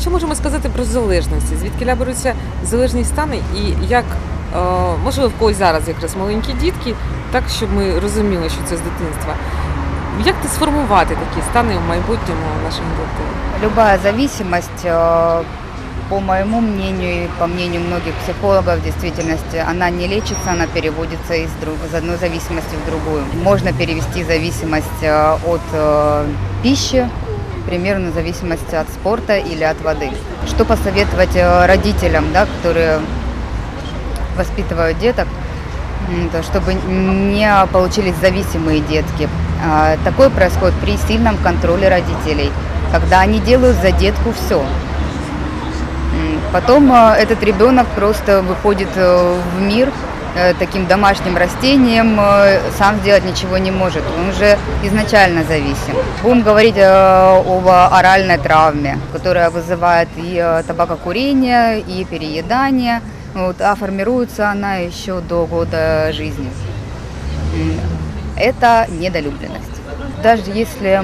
Що можемо сказати про залежності? Звідки беруться залежні стани і як е, можливо в когось зараз якраз маленькі дітки, так щоб ми розуміли, що це з дитинства. Як ти сформувати такі стани в майбутньому наших дітей? Любая зависимость, э, по моему мнению и по мнению многих психологов, в действительности, она не лечится, она переводится из, друг- из одной зависимости в другую. Можно перевести зависимость э, от э, пищи, к примеру, на зависимость от спорта или от воды. Что посоветовать э, родителям, да, которые воспитывают деток, чтобы не получились зависимые детки. А, Такое происходит при сильном контроле родителей, когда они делают за детку все. Потом э, этот ребенок просто выходит э, в мир таким домашним растением, э, сам сделать ничего не может. Он уже изначально зависим. Будем говорить э, об оральной травме, которая вызывает и э, табакокурение, и переедание. Вот, а формируется она еще до года жизни. Это недолюбленность. Даже если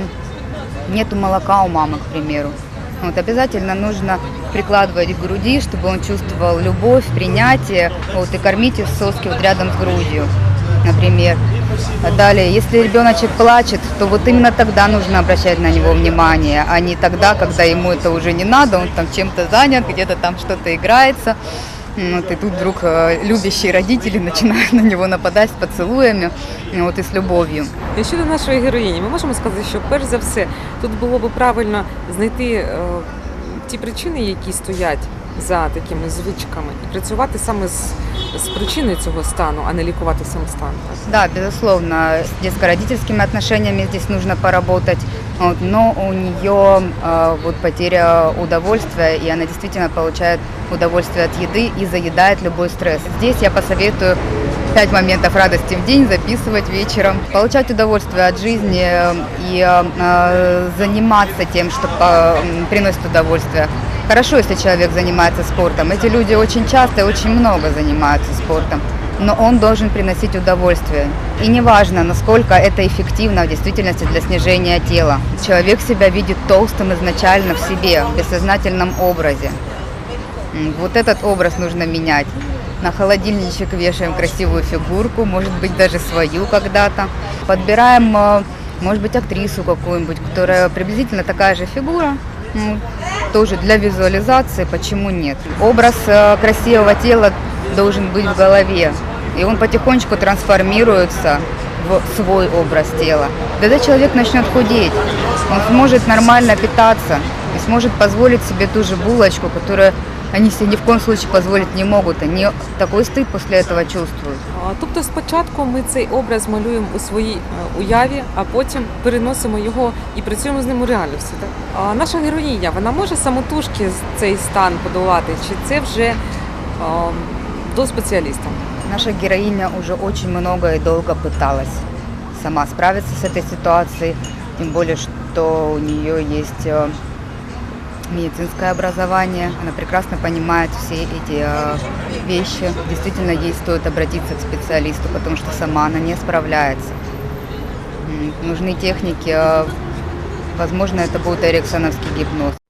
нету молока у мамы, к примеру, вот, обязательно нужно прикладывать к груди, чтобы он чувствовал любовь, принятие, вот, и кормить из соски вот рядом с грудью, например. Далее, если ребеночек плачет, то вот именно тогда нужно обращать на него внимание, а не тогда, когда ему это уже не надо, он там чем-то занят, где-то там что-то играется. Вот, и тут вдруг э, любящие родители начинают на него нападать с поцелуями вот, и с любовью. І щодо нашої героїні, ми можемо сказати, що перш за все тут було б правильно знайти е, ті причини, які стоять за такими звичками, і працювати саме з, з причиною цього стану, а не лікувати сам стан. так? Да, безусловно, с детско-родительскими отношениями здесь нужно поработать, вот, но у нее э, вот потеря удовольствия, и она действительно получает удовольствие от еды и заедает любой стресс. Здесь я посоветую пять моментов радости в день записывать вечером, получать удовольствие от жизни э, и э, заниматься тем, что э, приносит удовольствие. Хорошо, если человек занимается спортом. Эти люди очень часто и очень много занимаются спортом но он должен приносить удовольствие. И неважно, насколько это эффективно в действительности для снижения тела. Человек себя видит толстым изначально в себе, в бессознательном образе. Вот этот образ нужно менять. На холодильничек вешаем красивую фигурку, может быть даже свою когда-то. Подбираем, э, может быть, актрису какую-нибудь, которая приблизительно такая же фигура, тоже для визуализации, почему нет. Образ э, красивого тела должен быть в голове, и он потихонечку трансформируется в свой образ тела. Тогда человек начнет худеть, он сможет нормально питаться и сможет позволить себе ту же булочку, которую они себе ни в коем случае позволить не могут. Они такой стыд после этого чувствуют. А, Тобто спочатку ми цей образ малюємо у своїй е, уяві, а потім переносимо його і працюємо з ним у реальності. Так? А наша героїня, вона може самотужки з- цей стан подолати, чи це вже е, до спеціаліста? Наша героиня уже очень много и долго пыталась сама справиться с этой ситуацией, тем более, что у нее есть э, медицинское образование, она прекрасно понимает все эти э, вещи. Действительно, ей стоит обратиться к специалисту, потому что сама она не справляется. Нужны техники, э, возможно, это будет эриксоновский гипноз.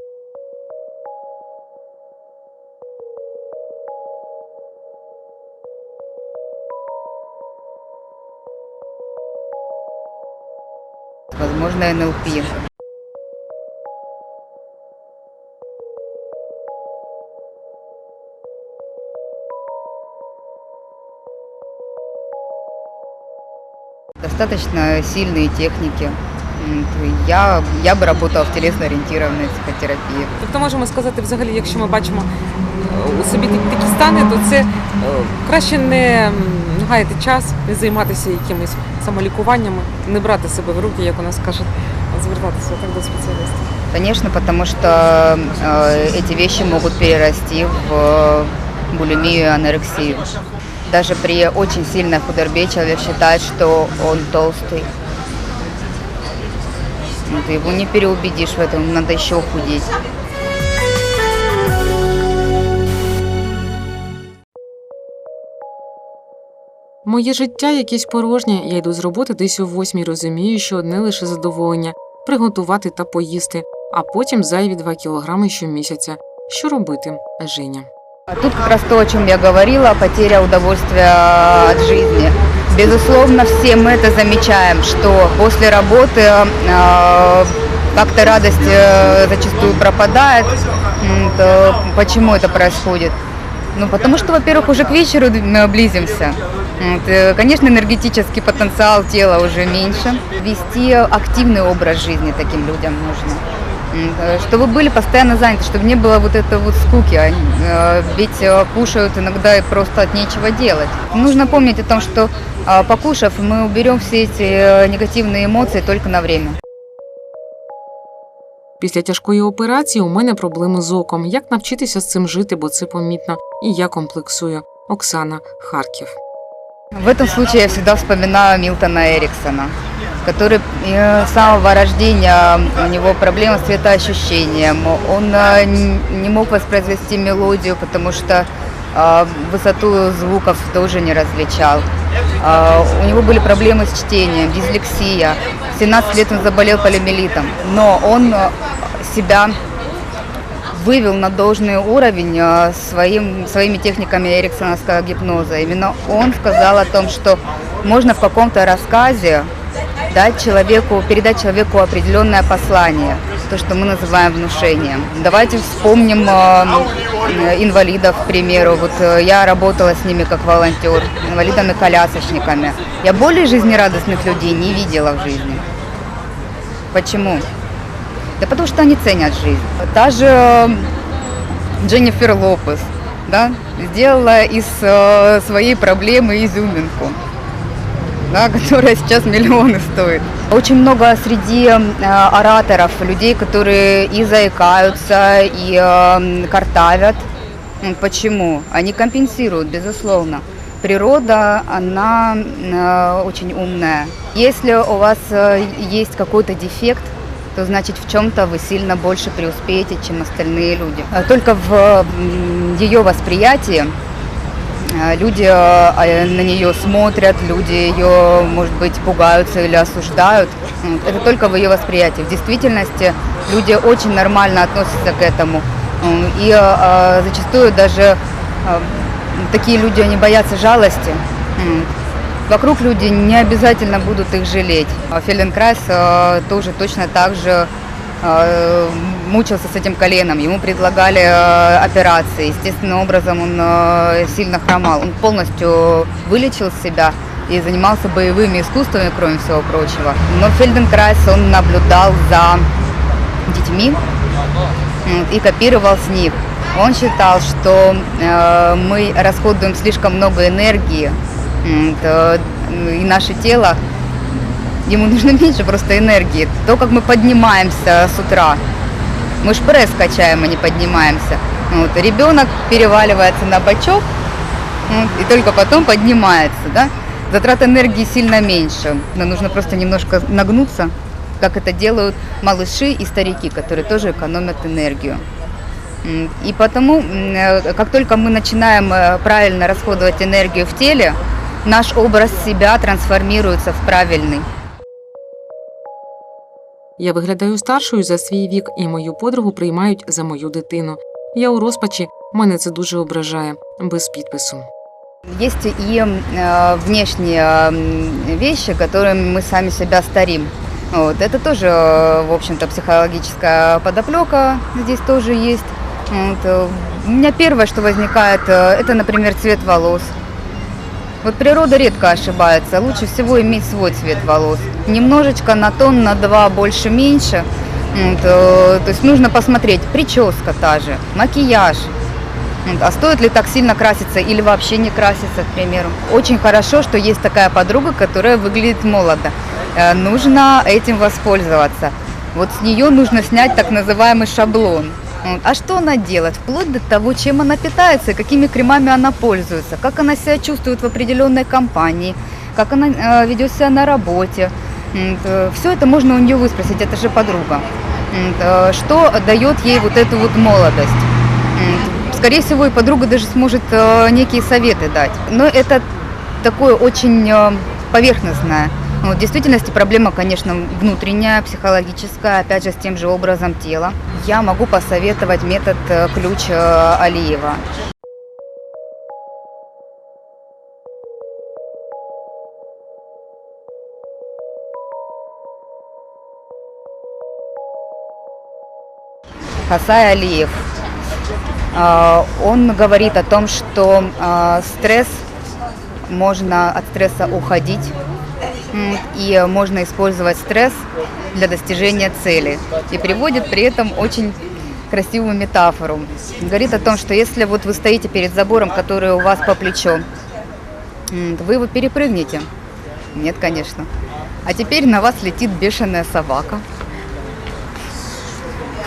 Возможно, НЛП. Достаточно сильные техники. Я, я бы работала в телесно-ориентированной психотерапии. Тобто можемо сказати, взагалі, якщо ми бачимо е, у собі такі- стани, то це е, краще не гаяти час, не займатися якимись самолікуваннями, не брати себе в руки, як у нас кажуть, а звертатися так до спеціаліста. Конечно, потому что э, эти вещи могут перерасти в э, булимию и анорексию. Даже при очень сильной худорбе человек считает, что он толстый. Ну, Ты его не переубедишь в этом, надо еще худеть. Моє життя якесь порожнє. Я йду з роботи десь о восьмій, розумію, що одне лише задоволення приготувати та поїсти. а потім зайві 2 кілограми щомісяця. Що робити, Женя? А Тут как раз то, о чем я говорила, потеря удовольствия от жизни. Безусловно, все мы это замечаем, что после работы э, как-то радость э, зачастую пропадает. М, то почему это происходит? Ну, потому что, во-первых, уже к вечеру мы близимся. Вот, э, Конечно, энергетический потенциал тела уже меньше. Вести активный образ жизни таким людям нужно. М, э, Чтобы были постоянно заняты, чтобы не было вот этой вот скуки. Они, э, Ведь э, кушают иногда и просто от нечего делать. Нужно помнить о том, что э, покушав, мы уберем все эти э, негативные эмоции только на время. Після тяжкої операції у мене проблеми з оком. Як навчитися з цим жити, бо це помітно. І я комплексую. Оксана, Харків. В этом случае я всегда вспоминаю Милтона Эриксона, который э, с самого рождения у него проблема с цветоощущением. Он э, не мог воспроизвести мелодию, потому что э, высоту звуков тоже не различал. У него были проблемы с чтением, дислексия. В 17 лет он заболел полимелитом, но он себя вывел на должный уровень э, своим, своими техниками эриксоновского гипноза. Именно он сказал о том, что можно в каком-то рассказе дать человеку, передать человеку определенное послание, то, что мы называем внушением. Давайте вспомним э, инвалидов, к примеру. Вот э, я работала с ними как волонтер, инвалидами-колясочниками. Я более жизнерадостных людей не видела в жизни. Почему? Да потому что они ценят жизнь. Та же э, Дженнифер Лопес да, сделала из э, своей проблемы изюминку, да, которая сейчас миллионы стоит. Очень много среди э, ораторов людей, которые и заикаются, и э, картавят. Почему? Они компенсируют, безусловно. Природа, она э, очень умная. Если у вас э, есть какой-то дефект, то значит в чем-то вы сильно больше преуспеете, чем остальные люди. А Только в ее восприятии э, люди э, на нее смотрят, люди ее, может быть, пугаются или осуждают. Это только в ее восприятии. В действительности люди очень нормально относятся к этому. И зачастую даже такие люди, они боятся жалости. Вокруг люди не обязательно будут их жалеть. А Фельденкрайс э, тоже точно так же э, мучился с этим коленом. Ему предлагали э, операции. Естественным образом он сильно хромал. Он полностью вылечил себя и занимался боевыми искусствами, кроме всего прочего. Но Фельденкрайс, он наблюдал за детьми и копировал с них. Он считал, что мы расходуем слишком много энергии, то, и наше тело, ему нужно меньше просто энергии. То, как мы поднимаемся с утра, мы ж пресс качаем, а не поднимаемся. Вот. Ребенок переваливается на бочок вот, и только потом поднимается. Да? Затрат энергии сильно меньше, но нужно просто немножко нагнуться, как это делают малыши и старики, которые тоже экономят энергию. И потому, э, как только мы начинаем э, правильно расходовать энергию в теле, наш образ себя трансформируется в правильный. Я виглядаю старшою за свій вік, і мою подругу приймають за мою дитину. Я у розпачі, мене це дуже ображає, без підпису. Есть и э, внешние м, вещи, которыми мы сами себя старим. Вот. Это тоже, э, в общем-то, психологическая подоплека здесь тоже есть. Вот. э, У меня первое, что возникает, э, это, например, цвет волос. Вот природа редко ошибается. Лучше всего иметь свой цвет волос. Немножечко на тон, на два больше, меньше. Вот, э, то есть нужно посмотреть, прическа та же, макияж. А стоит ли так сильно краситься или вообще не краситься, к примеру? Очень хорошо, что есть такая подруга, которая выглядит молодо. Э, Нужно этим воспользоваться. Вот с нее нужно снять так называемый шаблон. А что она делает? Вплоть до того, чем она питается, какими кремами она пользуется, как она себя чувствует в определенной компании, как она э, ведет себя на работе. Все это можно у нее выспросить, это же подруга. Э, Что дает ей вот эту вот молодость? Скорее всего, и подруга даже сможет э, некие советы дать. Но это такое очень э, поверхностное. Ну, в действительности проблема, конечно, внутренняя, психологическая, опять же, с тем же образом тела. Я могу посоветовать метод э, ключ э, Алиева. Хасай Алиев. А, Он говорит о том, что стресс, можно от стресса уходить, и можно использовать стресс для достижения цели. И приводит при этом очень красивую метафору. Говорит о том, что если вот вы стоите перед забором, который у вас по плечо, вы его перепрыгнете. Нет, конечно. А теперь на вас летит бешеная собака.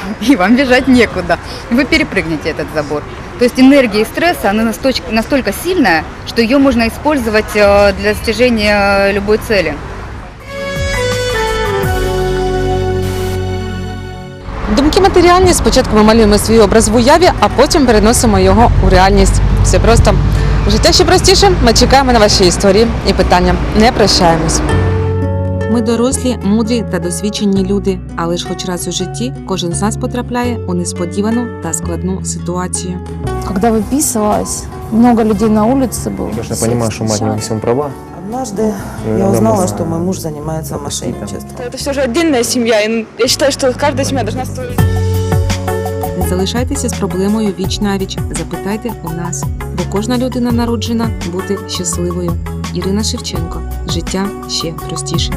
И вам бежать некуда. Вы перепрыгнете этот забор. То есть энергия и стресса, она насточ- настолько сильная, что ее можно использовать э, для достижения любой цели. Думки матеріальні. Спочатку ми малюємо свій образ в уяві, а потім переносимо його у реальність. Все просто. Життя ще простіше. Ми чекаємо на ваші історії і питання. Не прощаємось. Ми дорослі, мудрі та досвідчені люди, але ж хоч раз у житті кожен з нас потрапляє у несподівану та складну ситуацію. Когда выписывалась, много людей на улице было. Конечно, я Все понимаю, что мать не во встречали. всем права. Однажды Ну, я иногда узнала, можно что мой муж занимается пропустить, да. мошенничеством. Это все же отдельная семья, и я считаю, что каждая семья должна строить. Не залишайтеся з проблемою віч навіч. Запитайте у нас, бо кожна людина народжена бути щасливою. Ірина Шевченко. Життя ще простіше.